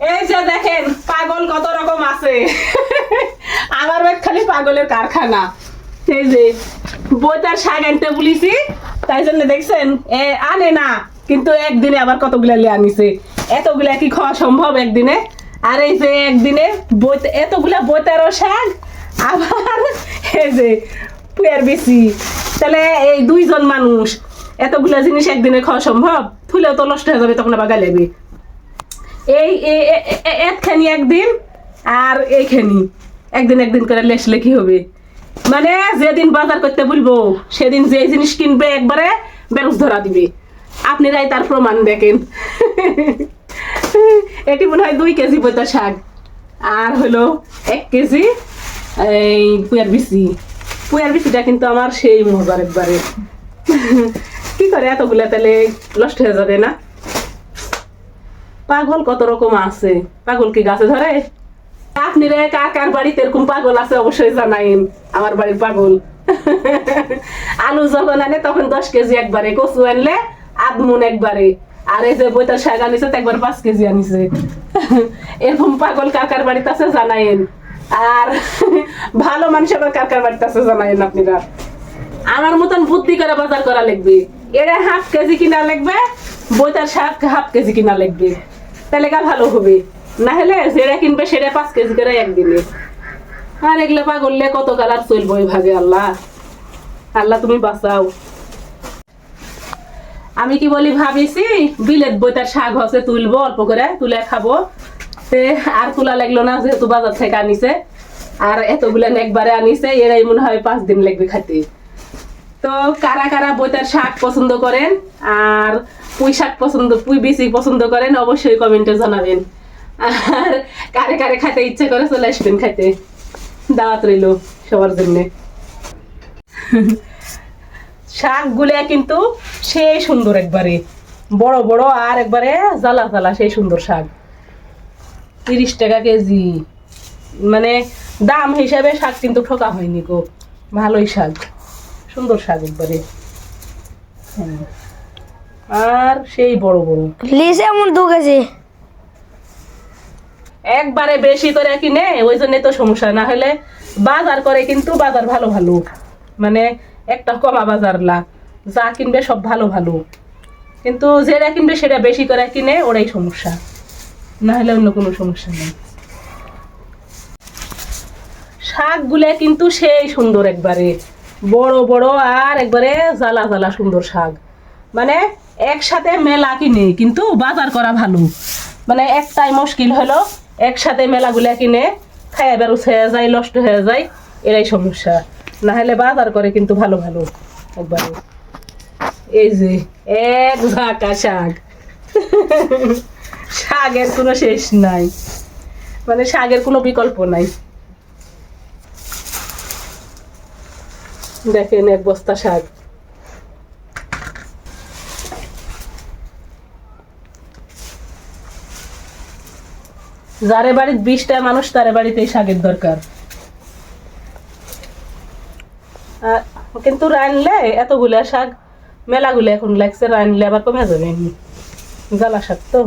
এই যে দেখেন, পাগল কত রকম আছে। আমার ব্যাগ খালি পাগলের কারখানা। এই যে, বইটার শাক আনতে বলিছি, তাই জন্য দেখছেন, এ আনে না, কিন্তু একদিনে আবার কতগুলা লিয়ে আনিছে। এতগুলা কি খাওয়া সম্ভব একদিনে? আর এই যে একদিনে বই এতগুলা বইতারও শাক, আবার এই যে পুয়ার বেশি। তাহলে এই দুইজন মানুষ, এতগুলা জিনিস একদিনে খাওয়া সম্ভব? থুলেও তো নষ্ট হয়ে যাবে, তখন আবার গালেবি এই একখানি একদিন আর এইখানি। একদিন একদিন করে লেসলে কি হবে? মানে যেদিন বাজার করতে বলব, সেদিন যে জিনিস কিনবে একবারে বেরোজ ধরা দিবে। আপনারাই তার প্রমাণ দেখেন। এটি মনে হয় দুই কেজি পয়তা শাক। আর হলো এক কেজি এই পুয়ার বিচি। পুয়ার বিচিটা কিন্তু আমার সেই মজার একবারে। কি করে এতগুলা তাহলে নষ্ট হয়ে যাবে না? পাগল কত রকম আছে? পাগল কি গাছে ধরে? আপনি রে, কার কার বাড়িতে এরকম পাগল আছে অবশ্যই জানাইন। আমার বাড়ির পাগল। আলু যখন আনে, তখন দশ কেজি একবারে। কচু আনলে আধ মন একবারে। আর এই যে বইটার শাক আনিছে একবার পাঁচ কেজি আনিছে। এরকম পাগল কার কার বাড়িতে আছে জানাইন। আর ভালো মানুষ আবার কার কার বাড়িতে আছে জানাইন আপনারা। আমার মতন বুদ্ধি করে বাজার করা লাগবে। এরা হাফ কেজি কিনা লাগবে বইটার শাক হাফ কেজি কিনা লাগবে। তাহলে গা ভালো হবে। না হলে যেটা কিনবে সেটা পাঁচ কেজি করে একদিনে। আর এগুলো পাগললে কত কালার চলবো ভাগে আল্লাহ। আল্লাহ, তুমি বাঁচাও। আমি কি বলি, ভাবিছি বিলেত বইটার শাক হচ্ছে তুলবো, অল্প করে তুলে খাব। আর তোলা লাগল না, যেহেতু বাজার থেকে আনিছে। আর এতগুলো একবারে আনিছে, এরাই মনে হয় পাঁচ দিন লাগবে খাইতে। তো কারা কারা বইটার শাক পছন্দ করেন আর পুঁই শাক পছন্দ, পুঁই বেশি পছন্দ করেন, অবশ্যই কমেন্টে জানাবেন। আর কারে কারে খাইতে ইচ্ছা করে চলে আসবেন খাইতে। দাওয়াত রইল সবার জন্যে। শাকগুলো কিন্তু সেই সুন্দর একবারে। বড় বড় আর একবারে জ্বালা জ্বালা সেই সুন্দর শাক। তিরিশ টাকা কেজি। মানে দাম হিসাবে শাক কিন্তু ঠকা হয়নি গো। ভালোই শাক। সুন্দর শাক একবারে। আর সেই বড় বড়। লিসে এমন দু কেজি। একবারে বেশি করে কিনে ওই জন্য তো সমস্যা। না হলে বাজার করে কিন্তু বাজার ভালো ভালো মানে একটা কমা বাজার লা যা কিনবে সব ভালো ভালো কিন্তু যেটা কিনবে সেটা বেশি করে কিনে ওরাই সমস্যা। না হলে অন্য কোনো সমস্যা নেই। শাকগুলো কিন্তু সেই সুন্দর একবারে। বড় বড় আর একবারে জ্বালা জ্বালা সুন্দর শাক। মানে একসাথে মেলা কিনে, কিন্তু বাজার করা ভালো। মানে একটাই মুশকিল হলো, একসাথে মেলাগুলা কিনে খাইয়া বেরোস হয়ে যায়, নষ্ট হয়ে যায়, এরাই সমস্যা। না হলে বাজার করে কিন্তু ভালো ভালো, একবারে। এই যে, এক ঝাঁকা শাক। শাকের কোনো শেষ নাই। মানে শাকের কোনো বিকল্প নাই। দেখেন এক বস্তা শাক। যারে বাড়ির বিশটা মানুষ, তারে বাড়িতে শাকের দরকার। কিন্তু রানলে এতগুলা শাক, মেলাগুলো এখন লাগছে রানলে আবার কমে যাবে জ্বালা শাক তো।